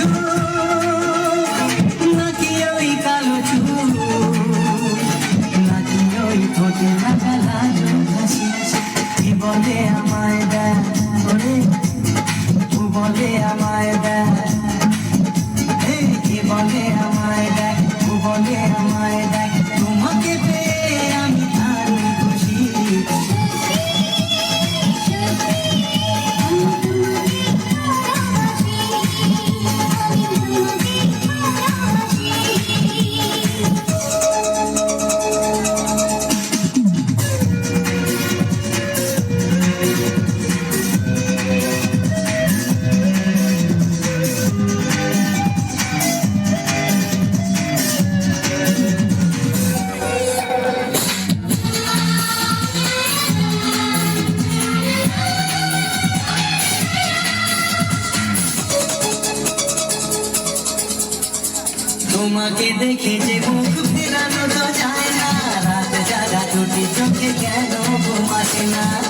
Come on. তোমাকে দেখে যে মুখ ফেরানো তো যায় না। রাত যারা দুটি চোখে কেন ঘুমাতে না?